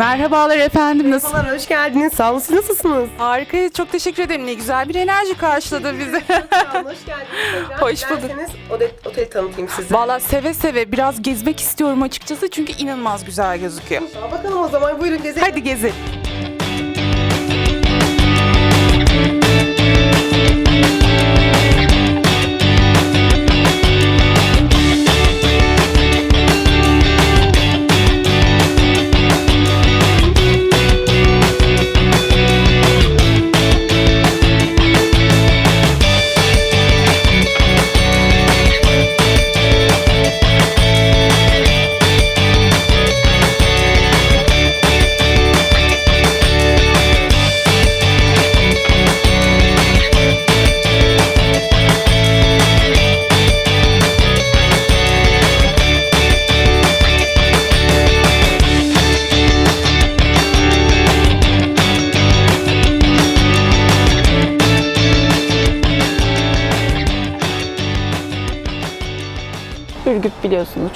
Merhabalar efendim. Nasıl? Merhabalar, hoş geldiniz. Sağ olun, siz nasılsınız? Harika. Çok teşekkür ederim. Ne güzel bir enerji karşıladı bizi. Sağ olun, hoş geldiniz. tekrar. Hoş bulduk. Dilerseniz otel, oteli tanıtayım size. Valla seve seve biraz gezmek istiyorum açıkçası çünkü inanılmaz güzel gözüküyor. Bakalım o zaman buyurun gezelim. Hadi gezelim.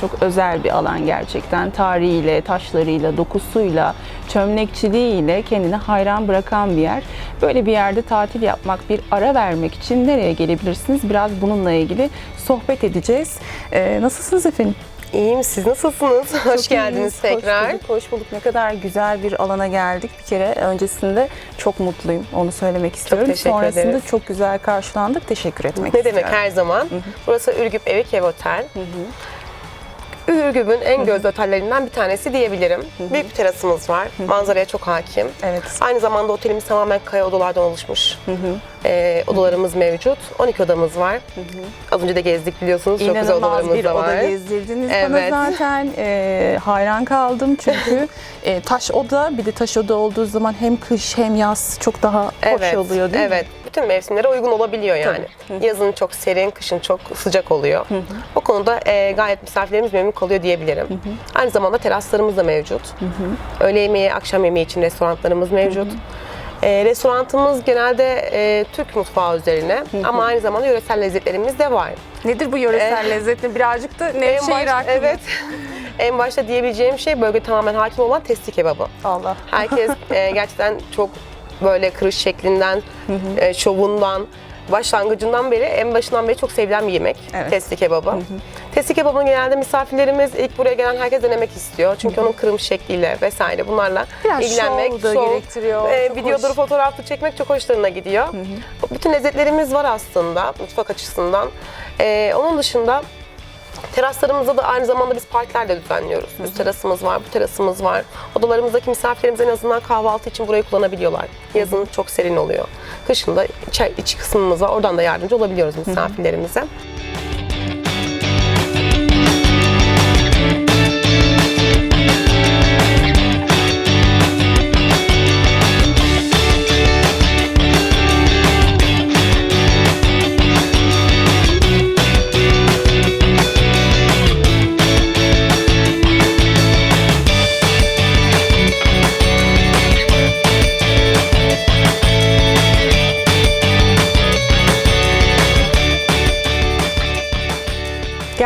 Çok özel bir alan gerçekten. Tarihiyle, taşlarıyla, dokusuyla, çömlekçiliğiyle kendini hayran bırakan bir yer. Böyle bir yerde tatil yapmak, bir ara vermek için nereye gelebilirsiniz? Biraz bununla ilgili sohbet edeceğiz. Ee, nasılsınız efendim? İyiyim, siz nasılsınız? hoş Çok geldiniz iyiyiz. tekrar. Hoş bulduk, hoş bulduk. Ne kadar güzel bir alana geldik bir kere. Öncesinde çok mutluyum. Onu söylemek istiyorum. teşekkür Sonrasında ederiz. çok güzel karşılandık. Teşekkür etmek Ne istiyorum. demek her zaman. Burası Ürgüp Evi Ev Otel. Ürgüp'ün en gözde otellerinden bir tanesi diyebilirim. Büyük bir terasımız var. Manzaraya çok hakim. Evet. Aynı zamanda otelimiz tamamen kaya odalardan oluşmuş. Ee, odalarımız mevcut. 12 odamız var. Az önce de gezdik biliyorsunuz. Çok güzel İnanılmaz odalarımız bir da var. oda gezdirdiniz Evet. bana zaten. Ee, hayran kaldım çünkü e, taş oda bir de taş oda olduğu zaman hem kış hem yaz çok daha hoş oluyor değil evet. Bütün mevsimlere uygun olabiliyor yani. Yazın çok serin, kışın çok sıcak oluyor. O konuda e, gayet misafirlerimiz memnun kalıyor diyebilirim. Aynı zamanda teraslarımız da mevcut. Öğle yemeği, akşam yemeği için restoranlarımız mevcut. E, restoranımız genelde e, Türk mutfağı üzerine ama aynı zamanda yöresel lezzetlerimiz de var. Nedir bu yöresel lezzetli? Birazcık da Nevşehir hakkında. evet. en başta diyebileceğim şey bölge tamamen hakim olan testi kebabı. Allah. Herkes e, gerçekten çok böyle kırış şeklinden, e, şovundan, başlangıcından beri, en başından beri çok sevilen bir yemek. Evet. Testi kebabı. Testi kebabını genelde misafirlerimiz ilk buraya gelen herkes denemek istiyor. Çünkü onun kırım şekliyle vesaire bunlarla Biraz ilgilenmek, şov da gerektiriyor. e, videodur, hoş. fotoğraflı çekmek çok hoşlarına gidiyor. Bütün lezzetlerimiz var aslında mutfak açısından. E, onun dışında Teraslarımızda da aynı zamanda biz partiler de düzenliyoruz. Üst terasımız var, bu terasımız var. Odalarımızdaki misafirlerimiz en azından kahvaltı için burayı kullanabiliyorlar. Yazın çok serin oluyor. Kışın da içi, içi kısmımız var. Oradan da yardımcı olabiliyoruz misafirlerimize.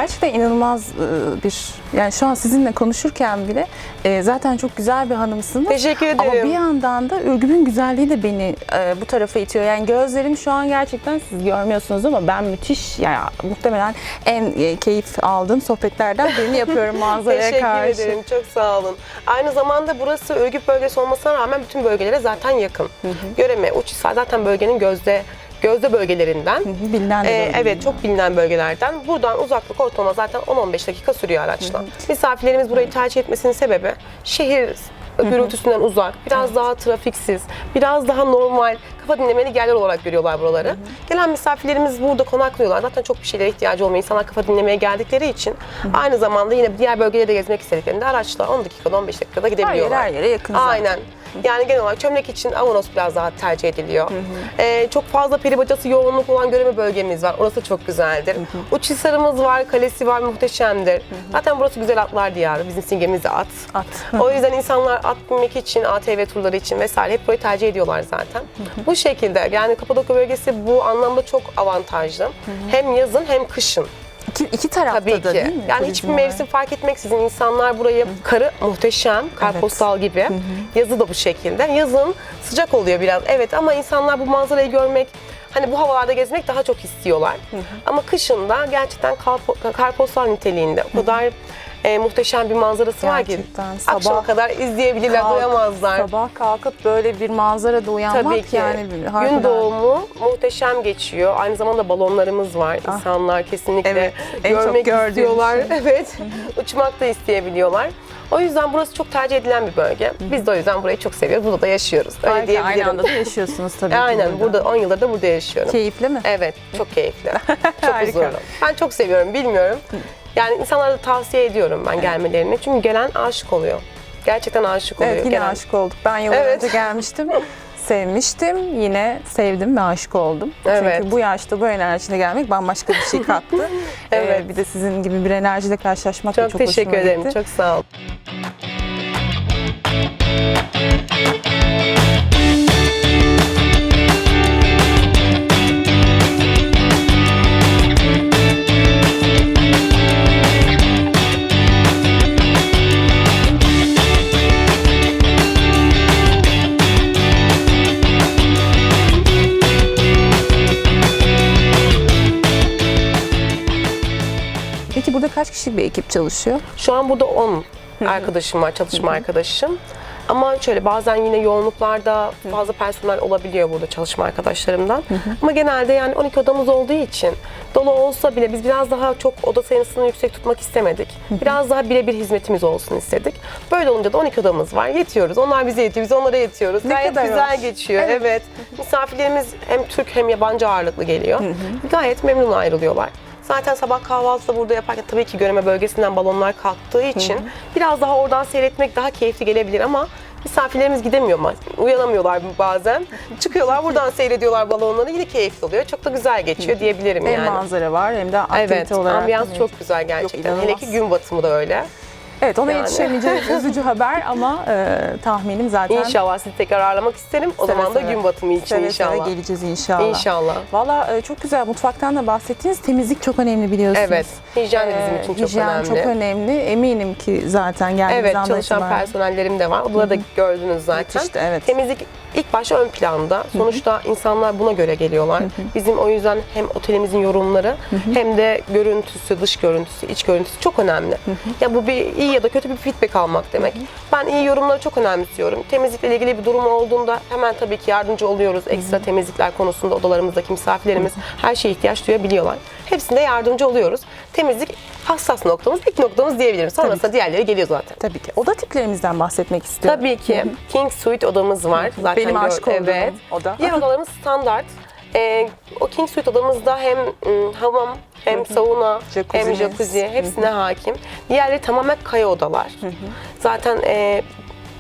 Gerçekten inanılmaz e, bir yani şu an sizinle konuşurken bile e, zaten çok güzel bir hanımsınız. Teşekkür ederim. Ama bir yandan da Ürgüp'ün güzelliği de beni e, bu tarafa itiyor. Yani gözlerim şu an gerçekten siz görmüyorsunuz ama ben müthiş yani muhtemelen en e, keyif aldığım sohbetlerden birini yapıyorum manzaraya Teşekkür karşı. ederim. Çok sağ olun. Aynı zamanda burası Ürgüp bölgesi olmasına rağmen bütün bölgelere zaten yakın. Göreme, Uçhisar zaten bölgenin gözde gözde bölgelerinden. Bilinen de Ee, evet çok bilinen bölgelerden. Buradan uzaklık ortalama zaten 10-15 dakika sürüyor araçla. Misafirlerimiz burayı tercih etmesinin sebebi şehir gürültüsünden uzak, biraz daha trafiksiz, biraz daha normal, kafa dinlemeli yerler olarak görüyorlar buraları. Gelen misafirlerimiz burada konaklıyorlar. Zaten çok bir şeylere ihtiyacı olmuyor. İnsanlar kafa dinlemeye geldikleri için aynı zamanda yine diğer bölgelere de gezmek istediklerinde araçla 10 dakikada 15 dakikada her yere, gidebiliyorlar. her yere yakın zaten. Aynen. Yani genel olarak çömlek için Avanos biraz daha tercih ediliyor. Ee, çok fazla peri bacası yoğunluk olan göreme bölgemiz var. Orası çok güzeldir. Uçhisar'ımız var, kalesi var, muhteşemdir. Zaten burası güzel atlar diyarı. Bizim simgemiz de at. At. o yüzden insanlar at binmek için, ATV turları için vesaire hep burayı tercih ediyorlar zaten. bu şekilde yani Kapadokya bölgesi bu anlamda çok avantajlı. Hem yazın hem kışın. İki, iki tarafta Tabii da ki. değil mi? Yani Turizm hiçbir mevsim fark etmeksizin insanlar burayı karı muhteşem, karpostal gibi. Yazı da bu şekilde. Yazın sıcak oluyor biraz. Evet ama insanlar bu manzarayı görmek Hani bu havalarda gezmek daha çok istiyorlar. Ama kışın da gerçekten karpo- karpostal niteliğinde o kadar e, muhteşem bir manzarası var ki Gerçekten. akşama kadar izleyebilirler, kalk- doyamazlar. Sabah kalkıp böyle bir manzarada uyanmak Tabii ki. yani bir- Gün harbiden. doğumu muhteşem geçiyor. Aynı zamanda balonlarımız var. İnsanlar kesinlikle Ah. Evet, en çok görmek istiyorlar. şey. Evet. Uçmak da isteyebiliyorlar. O yüzden burası çok tercih edilen bir bölge. Biz de o yüzden burayı çok seviyoruz. Burada da yaşıyoruz. Öyle Harika, diyebilirim. aynı anda da yaşıyorsunuz tabii Aynen. Burada 10 yıldır da burada yaşıyorum. Keyifli mi? Evet, çok keyifli. çok huzurlu. Ben çok seviyorum, bilmiyorum. Yani insanlara da tavsiye ediyorum ben gelmelerini. Çünkü gelen aşık oluyor. Gerçekten aşık oluyor. Evet yine gelen. aşık olduk. Ben yıllar Evet. önce gelmiştim. Sevmiştim. Yine sevdim ve aşık oldum. Evet. Çünkü bu yaşta bu enerjiyle gelmek bambaşka bir şey kattı. Evet. Ee, bir de sizin gibi bir enerjiyle karşılaşmak da Çok, çok teşekkür ederim. gitti. Çok sağ ol. Kaç kişilik bir ekip çalışıyor? Şu an burada 10 arkadaşım var, çalışma arkadaşım. Ama şöyle bazen yine yoğunluklarda fazla personel olabiliyor burada çalışma arkadaşlarımdan. Ama genelde yani 12 odamız olduğu için dolu olsa bile biz biraz daha çok oda sayısını yüksek tutmak istemedik. Biraz daha birebir hizmetimiz olsun istedik. Böyle olunca da 12 odamız var. Yetiyoruz. Onlar bize yetiyor, biz onlara yetiyoruz. Ne Gayet kadar güzel hoş. geçiyor. Evet. Evet. Misafirlerimiz hem Türk hem yabancı ağırlıklı geliyor. Gayet memnun ayrılıyorlar. Zaten sabah kahvaltıda burada yaparken tabii ki göreme bölgesinden balonlar kalktığı için biraz daha oradan seyretmek daha keyifli gelebilir ama misafirlerimiz gidemiyor uyanamıyorlar bazen. Çıkıyorlar buradan seyrediyorlar balonları yine keyifli oluyor. Çok da güzel geçiyor diyebilirim Hem yani. manzara var hem de aktivite Evet, olarak. ambiyans Evet. çok güzel gerçekten. Hele ki gün batımı da öyle. Evet ona Yani. yetişemeyeceğiz üzücü haber ama e, tahminim zaten İnşallah sizi tekrar ağırlamak isterim. O Seve zaman da seve. gün batımı için seve seve inşallah. geleceğiz inşallah. İnşallah. Valla e, çok güzel mutfaktan da bahsettiniz. Temizlik çok önemli biliyorsunuz. Evet. Hijyen de bizim Ee, için çok hijyen önemli. çok önemli. Eminim ki zaten geldiğiniz Evet andan çalışan itibaren. personellerim de var. Onları da gördünüz zaten. Yetişti, evet. Temizlik ilk başta ön planda. Sonuçta insanlar buna göre geliyorlar. Bizim o yüzden hem otelimizin yorumları hem de görüntüsü, dış görüntüsü, iç görüntüsü çok önemli. Ya bu bir iyi ya da kötü bir feedback almak demek. Ben iyi yorumları çok önemsiyorum. Temizlikle ilgili bir durum olduğunda hemen tabii ki yardımcı oluyoruz. Ekstra temizlikler konusunda odalarımızdaki misafirlerimiz her şeye ihtiyaç duyabiliyorlar. Hepsinde yardımcı oluyoruz. Temizlik hassas noktamız, ilk noktamız diyebilirim. Sonrasında diğerleri geliyor zaten. Tabii ki. Oda tiplerimizden bahsetmek istiyorum. Tabii ki. King Suite odamız var. Zaten Benim aşık olduğum evet. oda. Diğer odalarımız standart. Ee, o King Suite odamızda hem ım, hamam hem sauna hem Jacuzzi'niz. jacuzzi hepsine hakim. Diğerleri tamamen kaya odalar. Zaten e,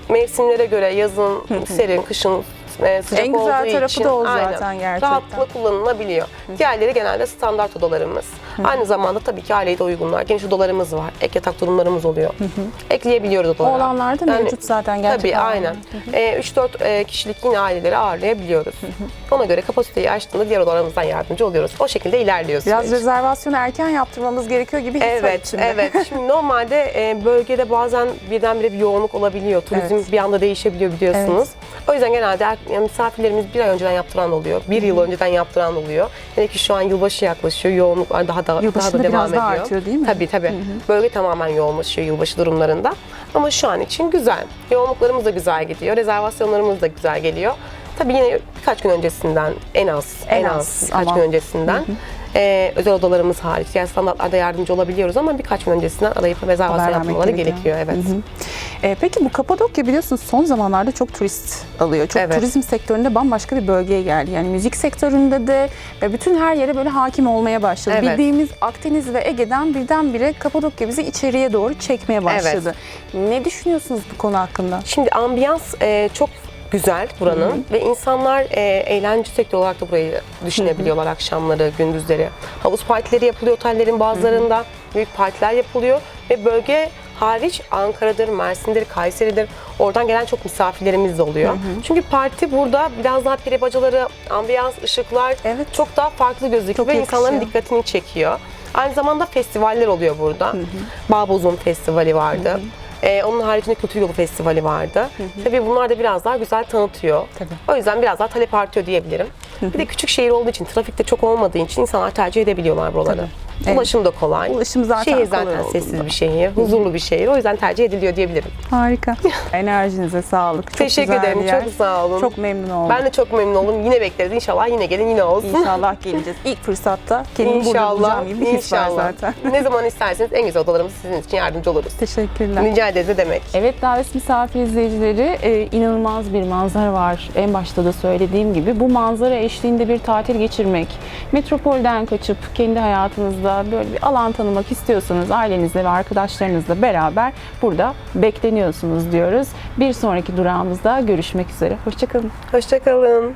mevsimlere göre yazın serin, kışın e, sıcak En güzel olduğu tarafı için da o zaten gerçekten. rahatlıkla kullanılabiliyor. Diğerleri genelde standart odalarımız. Aynı zamanda tabii ki aileye de uygunlar. Geniş odalarımız var. Ek yatak durumlarımız oluyor. Ekleyebiliyoruz odalara. Olanlar da Yani- mevcut zaten gerçekten. Tabii aynen. Ee, 3-4 e, kişilik yine aileleri ağırlayabiliyoruz. Ona göre kapasiteyi açtığında diğer odalarımızdan yardımcı oluyoruz. O şekilde ilerliyoruz. Biraz süreç. rezervasyonu erken yaptırmamız gerekiyor gibi his Evet, içimde. evet. Şimdi normalde e, bölgede bazen birdenbire bir yoğunluk olabiliyor. Turizm Evet. bir anda değişebiliyor biliyorsunuz. O yüzden genelde yani misafirlerimiz bir ay önceden yaptıran oluyor. Bir yıl önceden yaptıran oluyor. Hele ki şu an yılbaşı yaklaşıyor. Yoğunluklar daha da, daha da devam biraz ediyor. daha artıyor değil mi? Tabii tabii. Bölge tamamen yoğunlaşıyor yılbaşı durumlarında. Ama şu an için güzel. Yoğunluklarımız da güzel gidiyor. Rezervasyonlarımız da güzel geliyor. Tabii yine birkaç gün öncesinden en az, En en, az az, birkaç ama- gün öncesinden e, özel odalarımız hariç. Diğer standartlarda yardımcı olabiliyoruz ama birkaç gün öncesinden arayıp rezervasyon yapmaları gerekiyor. gerekiyor. Evet. E, peki bu Kapadokya biliyorsunuz son zamanlarda çok turist alıyor. Çok Evet. turizm sektöründe bambaşka bir bölgeye geldi. Yani müzik sektöründe de ve bütün her yere böyle hakim olmaya başladı. Evet. Bildiğimiz Akdeniz ve Ege'den birdenbire Kapadokya bizi içeriye doğru çekmeye başladı. Ne düşünüyorsunuz bu konu hakkında? Şimdi ambiyans e, çok güzel buranın ve insanlar e, eğlence sektörü olarak da burayı düşünebiliyorlar akşamları, gündüzleri. Havuz partileri yapılıyor otellerin bazılarında. Büyük partiler yapılıyor ve bölge hariç Ankara'dır, Mersin'dir, Kayseri'dir. Oradan gelen çok misafirlerimiz de oluyor. Çünkü parti burada biraz daha peri bacaları, ambiyans, ışıklar Evet. çok daha farklı gözüküyor Çok ve insanların dikkatini çekiyor. Aynı zamanda festivaller oluyor burada. Bağbozum Festivali vardı. Ee, onun haricinde Kültür Yolu Festivali vardı. Tabii bunlar da biraz daha güzel tanıtıyor. Tabii. O yüzden biraz daha talep artıyor diyebilirim. Bir de küçük şehir olduğu için, trafikte çok olmadığı için insanlar tercih edebiliyorlar buraları. Evet. Ulaşım da kolay. Ulaşım zaten Şehir kolay zaten olduğunda. sessiz bir şehir, huzurlu bir şehir. O yüzden tercih ediliyor diyebilirim. Harika. Enerjinize sağlık. Çok Teşekkür güzel ederim. bir yer. Çok sağ olun. Çok memnun oldum. Ben de çok memnun oldum. Yine bekleriz. İnşallah yine gelin yine olsun. İnşallah geleceğiz. İlk fırsatta kendimi burada bulacağım gibi bir his var zaten. ne zaman isterseniz en güzel odalarımız sizin için yardımcı oluruz. Teşekkürler. Rica ederiz ne demek. Evet davet misafir izleyicileri e, inanılmaz bir manzara var. En başta da söylediğim gibi bu manzara eşliğinde bir tatil geçirmek, metropolden kaçıp kendi hayatınızda böyle bir alan tanımak istiyorsanız ailenizle ve arkadaşlarınızla beraber burada bekleniyorsunuz diyoruz. Bir sonraki durağımızda görüşmek üzere. Hoşçakalın. Hoşçakalın.